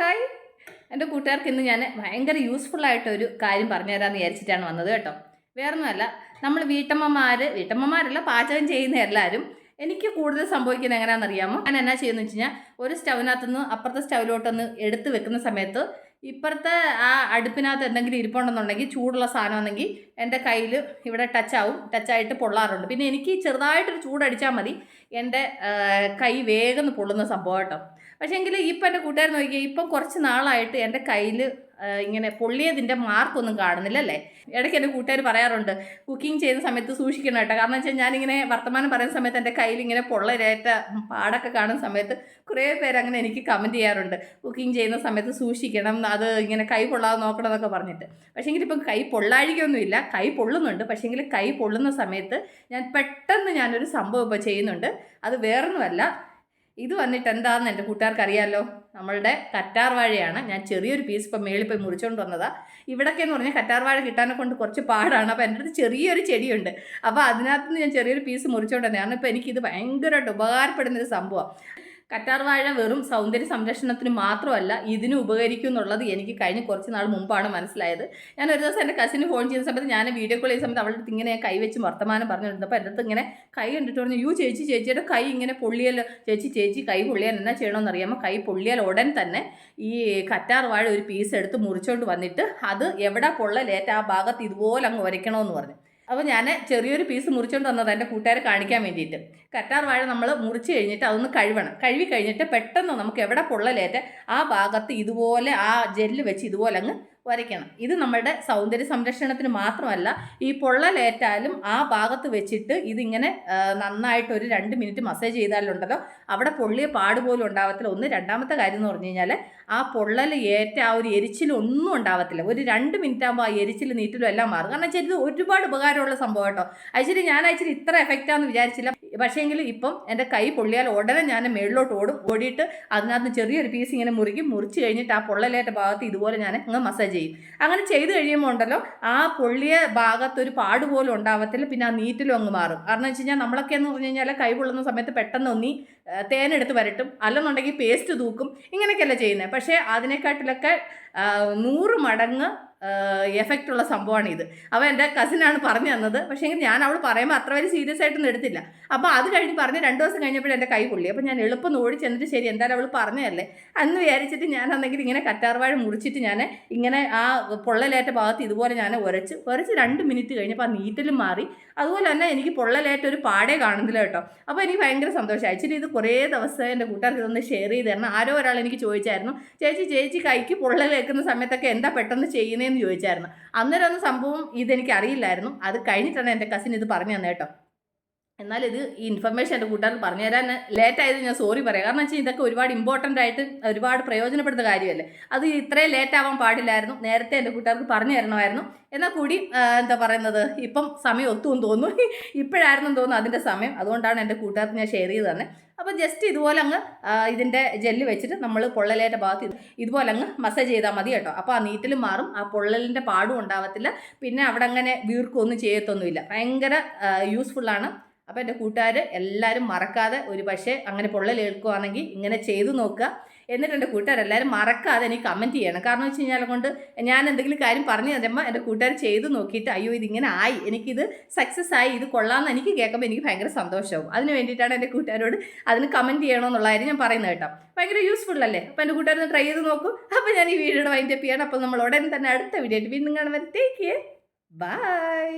Hi. എന്റെ കൂട്ടുകാർക്ക് ഇന്ന് ഞാൻ ഭയങ്കര ആയിട്ടൊരു കാര്യം പറഞ്ഞു തരാമെന്ന് വിചാരിച്ചിട്ടാണ് വന്നത് കേട്ടോ. വേറൊന്നുമല്ല നമ്മൾ വീട്ടമ്മമാർ വീട്ടമ്മമാരല്ല പാചകം ചെയ്യുന്ന എല്ലാവരും എനിക്ക് കൂടുതൽ സംഭവിക്കുന്നത് എങ്ങനെയാണെന്ന് അറിയാമോ ഞാൻ എന്നാ ചെയ്യുന്നത് വെച്ച് കഴിഞ്ഞാൽ ഒരു സ്റ്റൗവിനകത്തുനിന്ന് അപ്പുറത്തെ സ്റ്റൗവിലോട്ടൊന്ന് എടുത്ത് വെക്കുന്ന സമയത്ത് ഇപ്പുറത്തെ ആ അടുപ്പിനകത്ത് എന്തെങ്കിലും ഇരിപ്പുണ്ടെന്നുണ്ടെങ്കിൽ ചൂടുള്ള സാധനമാണെങ്കിൽ എന്റെ കയ്യിൽ ഇവിടെ ടച്ചാവും ടച്ചായിട്ട് പൊള്ളാറുണ്ട്. പിന്നെ എനിക്ക് ചെറുതായിട്ടൊരു ചൂടടിച്ചാൽ മതി. എന്റെ കൈ വേഗം പൊള്ളുന്ന സംഭവം കേട്ടോ. പക്ഷേ എങ്കിൽ ഇപ്പം എന്റെ കൂട്ടുകാരൻ നോക്കിയാൽ ഇപ്പം കുറച്ച് നാളായിട്ട് എന്റെ കയ്യിൽ ഇങ്ങനെ പൊള്ളിയതിന്റെ മാർക്കൊന്നും കാണുന്നില്ല അല്ലേ ഇടയ്ക്ക് എന്റെ കൂട്ടുകാർ പറയാറുണ്ട് കുക്കിംഗ് ചെയ്യുന്ന സമയത്ത് സൂക്ഷിക്കണം കേട്ടോ. കാരണം വെച്ചാൽ ഞാനിങ്ങനെ വർത്തമാനം പറയുന്ന സമയത്ത് എന്റെ കയ്യിൽ ഇങ്ങനെ പൊള്ളരേറ്റ പാടൊക്കെ കാണുന്ന സമയത്ത് കുറേ പേര് അങ്ങനെ എനിക്ക് കമന്റ് ചെയ്യാറുണ്ട്. കുക്കിംഗ് ചെയ്യുന്ന സമയത്ത് സൂക്ഷിക്കണം അത് ഇങ്ങനെ കൈ പൊള്ളാതെ നോക്കണം എന്നൊക്കെ പറഞ്ഞിട്ട്. പക്ഷേങ്കിൽ ഇപ്പം കൈ പൊള്ളാഴികയൊന്നുമില്ല കൈ പൊള്ളുന്നുണ്ട്. പക്ഷേങ്കിൽ കൈ പൊള്ളുന്ന സമയത്ത് ഞാൻ പെട്ടെന്ന് ഞാനൊരു സംഭവം ഇപ്പോൾ ചെയ്യുന്നുണ്ട്. അത് വേറൊന്നുമല്ല ഇത് വന്നിട്ട് എന്താണെന്ന് എന്റെ കൂട്ടുകാർക്ക് അറിയാമല്ലോ നമ്മളുടെ കറ്റാർ വാഴയാണ് ഞാൻ ചെറിയൊരു പീസ് ഇപ്പം മേളിൽ പോയി മുറിച്ചുകൊണ്ട് വന്നതാണ് ഇവിടൊക്കെ എന്ന് പറഞ്ഞാൽ കറ്റാർ വാഴ കിട്ടാനെ കൊണ്ട് കുറച്ച് പാടാണ്. അപ്പോൾ എന്റെ അടുത്ത് ചെറിയൊരു ചെടിയുണ്ട്. അപ്പോൾ അതിനകത്ത് നിന്ന് ഞാൻ ചെറിയൊരു പീസ് മുറിച്ചുകൊണ്ട് വന്നതാണ് ഇപ്പോൾ എനിക്കിത് ഭയങ്കരമായിട്ട് ഉപകാരപ്പെടുന്നൊരു സംഭവമാണ്. കറ്റാർ വാഴ വെറും സൗന്ദര്യ സംരക്ഷണത്തിന് മാത്രമല്ല ഇതിന് ഉപകരിക്കും എന്നുള്ളത് എനിക്ക് കഴിഞ്ഞ കുറച്ച് നാൾ മുമ്പാണ് മനസ്സിലായത്. ഞാൻ ഒരു ദിവസം എന്റെ കസിന് ഫോൺ ചെയ്യുന്ന സമയത്ത് ഞാൻ വീഡിയോ കോൾ ചെയ്യുന്ന സമയത്ത് അവളുടെ അടുത്ത് ഇങ്ങനെ കൈ വെച്ച് വർത്തമാനം പറഞ്ഞിരുന്നപ്പോൾ എന്റെ അടുത്ത് ഇങ്ങനെ കൈ കണ്ടിട്ട് പറഞ്ഞു യു ചേച്ചി ചേച്ചിയുടെ കൈ ഇങ്ങനെ പൊള്ളിയാൽ ചേച്ചി ചേച്ചി കൈ പൊള്ളിയാൽ എന്നാ ചെയ്യണമെന്ന് അറിയാമോ? കൈ പൊള്ളിയാൽ ഉടൻ തന്നെ ഈ കറ്റാർ വാഴ ഒരു പീസ് എടുത്ത് മുറിച്ചോണ്ട് വന്നിട്ട് അത് എവിടെ പൊള്ളലേറ്റ ആ ഭാഗത്ത് ഇതുപോലെ അങ്ങ് ഉരയ്ക്കണമെന്ന് പറഞ്ഞു. അപ്പോൾ ഞാൻ ചെറിയൊരു പീസ് മുറിച്ചുകൊണ്ട് വന്നത് എന്റെ കൂട്ടുകാരെ കാണിക്കാൻ വേണ്ടിയിട്ട്. കറ്റാർ വാഴ നമ്മൾ മുറിച്ച് കഴിഞ്ഞിട്ട് അതൊന്ന് കഴുവണം. കഴുകി കഴിഞ്ഞിട്ട് പെട്ടെന്ന് നമുക്ക് എവിടെ പൊള്ളലേറ്റ് ആ ഭാഗത്ത് ഇതുപോലെ ആ ജെല്ല് വെച്ച് ഇതുപോലെ അങ്ങ് വരയ്ക്കണം. ഇത് നമ്മുടെ സൗന്ദര്യ സംരക്ഷണത്തിന് മാത്രമല്ല ഈ പൊള്ളലേറ്റാലും ആ ഭാഗത്ത് വെച്ചിട്ട് ഇതിങ്ങനെ നന്നായിട്ട് ഒരു രണ്ട് മിനിറ്റ് മസാജ് ചെയ്താലുണ്ടല്ലോ അവിടെ പൊള്ളിയ പാട് പോലും ഉണ്ടാവത്തില്ല. ഒന്ന് രണ്ടാമത്തെ കാര്യം എന്ന് പറഞ്ഞു കഴിഞ്ഞാൽ ആ പൊള്ളൽ ഏറ്റ ആ ഒരു എരിച്ചിലൊന്നും ഉണ്ടാവത്തില്ല. ഒരു രണ്ട് മിനിറ്റ് ആകുമ്പോൾ ആ എരിച്ചിൽ നീറ്റിലും എല്ലാം മാറും. കാരണം ഇത് ഒരുപാട് ഉപകാരമുള്ള സംഭവം കേട്ടോ. അയച്ചിട്ട് ഞാൻ അയച്ചിട്ട് ഇത്ര എഫക്റ്റാന്ന് വിചാരിച്ചില്ല. പക്ഷേങ്കിൽ ഇപ്പം എന്റെ കൈ പൊള്ളിയാൽ ഉടനെ ഞാൻ മേളിലോട്ട് ഓടും. ഓടിയിട്ട് അതിനകത്ത് ചെറിയൊരു പീസ് ഇങ്ങനെ മുറിക്കും. മുറിച്ച് കഴിഞ്ഞിട്ട് ആ പൊള്ളലേറ്റ ഭാഗത്ത് ഇതുപോലെ ഞാൻ അങ്ങ് മസാജ് ചെയ്യും. അങ്ങനെ ചെയ്ത് കഴിയുമ്പോൾ ഉണ്ടല്ലോ ആ പൊള്ളിയ ഭാഗത്ത് ഒരു പാട് പോലും ഉണ്ടാവത്തില്ല പിന്നെ ആ നീറ്റിലും അങ്ങ് മാറും. കാരണം വെച്ച് കഴിഞ്ഞാൽ നമ്മളൊക്കെ എന്ന് പറഞ്ഞു കഴിഞ്ഞാൽ കൈ പൊള്ളുന്ന സമയത്ത് പെട്ടെന്ന് ഒന്നി തേനെടുത്ത് വരട്ടും. അല്ലെന്നുണ്ടെങ്കിൽ പേസ്റ്റ് തൂക്കും. ഇങ്ങനെയൊക്കെയല്ല ചെയ്യുന്നത് പക്ഷേ അതിനെക്കാട്ടിലൊക്കെ നൂറ് മടങ്ങ് എഫക്റ്റ് ഉള്ള സംഭവമാണ് ഇത്. അപ്പോൾ എന്റെ കസിനാണ് പറഞ്ഞു തന്നത്. പക്ഷേ ഞാൻ അവൾ പറയുമ്പോൾ അത്ര വലിയ സീരിയസ് ആയിട്ടൊന്നും എടുത്തില്ല. അപ്പോൾ അത് കഴിഞ്ഞ് പറഞ്ഞ് രണ്ട് ദിവസം കഴിഞ്ഞപ്പോൾ എന്റെ കൈ പൊള്ളി. അപ്പോൾ ഞാൻ എളുപ്പം ഓടി ചെന്നിട്ട് ശരി എന്തായാലും അവൾ പറഞ്ഞതല്ലേ? അന്ന് വിചാരിച്ചിട്ട് ഞാൻ അന്നെങ്കിൽ ഇങ്ങനെ കറ്റാർവാഴ മുറിച്ചിട്ട് ഞാൻ ഇങ്ങനെ ആ പൊള്ളലേറ്റ ഭാഗത്ത് ഇതുപോലെ ഞാൻ ഉരച്ച് ഉരച്ച് രണ്ട് മിനിറ്റ് കഴിഞ്ഞപ്പോൾ ആ നീറ്റലും മാറി. അതുപോലെ തന്നെ എനിക്ക് പൊള്ളലേറ്റ ഒരു പാടേ കാണുന്നില്ല കേട്ടോ. അപ്പോൾ എനിക്ക് ഭയങ്കര സന്തോഷമായി. ആക്ച്വലി ഇത് കുറേ ദിവസം എന്റെ കൂട്ടുകാർക്ക് ഇതൊന്ന് ഷെയർ ചെയ്ത് തരണം. ആരോ ഒരാൾ എനിക്ക് ചോദിച്ചായിരുന്നു ചേച്ചി ചേച്ചി കൈക്ക് പൊള്ളലേക്കുന്ന സമയത്തൊക്കെ എന്താ പെട്ടെന്ന് ചെയ്യുന്നതെന്ന് ചോദിച്ചായിരുന്നു. അന്നേരം സംഭവം ഇതെനിക്ക് അറിയില്ലായിരുന്നു അത് കഴിഞ്ഞിട്ടാണ് എന്റെ കസിൻ ഇത് പറഞ്ഞു തന്നെ കേട്ടോ. എന്നാൽ ഇത് ഈ ഇൻഫർമേഷൻ എന്റെ കൂട്ടുകാർ പറഞ്ഞു തരാൻ ലേറ്റ് ആയത് ഞാൻ സോറി പറയാം. കാരണം വെച്ചാൽ ഇതൊക്കെ ഒരുപാട് ഇമ്പോർട്ടന്റ് ആയിട്ട് ഒരുപാട് പ്രയോജനപ്പെടുന്ന കാര്യമല്ലേ? അത് ഇത്രയും ലേറ്റ് ആവാൻ പാടില്ലായിരുന്നു. നേരത്തെ എന്റെ കൂട്ടുകാർക്ക് പറഞ്ഞു തരണമായിരുന്നു. എന്നാൽ കൂടി എന്താ പറയുന്നത്? ഇപ്പം സമയം ഒത്തും തോന്നുന്നു. ഇപ്പോഴായിരുന്നു തോന്നുന്നു അതിന്റെ സമയം. അതുകൊണ്ടാണ് എന്റെ കൂട്ടുകാർക്ക് ഞാൻ ഷെയർ ചെയ്ത് തന്നെ. അപ്പോൾ ജസ്റ്റ് ഇതുപോലെ അങ്ങ് ഇതിന്റെ ജെല്ല് വെച്ചിട്ട് നമ്മൾ പൊള്ളലേറ്റ ഭാഗത്ത് ഇതുപോലെ അങ്ങ് മസാജ് ചെയ്താൽ മതി കേട്ടോ. അപ്പോൾ ആ നീറ്റലും മാറും. ആ പൊള്ളലിന്റെ പാടും ഉണ്ടാവത്തില്ല. പിന്നെ അവിടെ അങ്ങനെ വീർക്കൊന്നും ചെയ്യത്തൊന്നുമില്ല. ഭയങ്കര യൂസ്ഫുള്ളാണ് അപ്പോൾ എന്റെ കൂട്ടുകാർ എല്ലാവരും മറക്കാതെ ഒരു പക്ഷേ അങ്ങനെ പൊള്ളൽ ഏൽക്കുകയാണെങ്കിൽ ഇങ്ങനെ ചെയ്തു നോക്കുക. എന്നിട്ട് എന്റെ കൂട്ടുകാരെല്ലാവരും മറക്കാതെ എനിക്ക് കമന്റ് ചെയ്യണം. കാരണം വെച്ച് കഴിഞ്ഞാൽ കൊണ്ട് ഞാൻ എന്തെങ്കിലും കാര്യം പറഞ്ഞു തരുമ്പോൾ എന്റെ കൂട്ടുകാർ ചെയ്ത് നോക്കിയിട്ട് അയ്യോ ഇതിങ്ങനെ ആയി. എനിക്കിത് സക്സസ് ആയി. ഇത് കൊള്ളാമെന്ന് എനിക്ക് കേൾക്കുമ്പോൾ എനിക്ക് ഭയങ്കര സന്തോഷമാവും അതിന് വേണ്ടിയിട്ടാണ് എന്റെ കൂട്ടുകാരോട് അതിന് കമന്റ് ചെയ്യണമെന്നുള്ള കാര്യം ഞാൻ പറയുന്നത് കേട്ടോ. ഭയങ്കര യൂസ്ഫുൾ അല്ലേ? അപ്പോൾ എന്റെ കൂട്ടുകാരൊന്ന് ട്രൈ ചെയ്ത് നോക്കും. അപ്പോൾ ഞാൻ ഈ വീഡിയോയുടെ വൈൻഡപ്പ് ചെയ്യണം. അപ്പോൾ നമ്മൾ ഉടനെ തന്നെ അടുത്ത വീഡിയോ ആയിട്ട് വീണ്ടും കാണുമ്പോൾ ടേക്ക് കെയർ ബൈ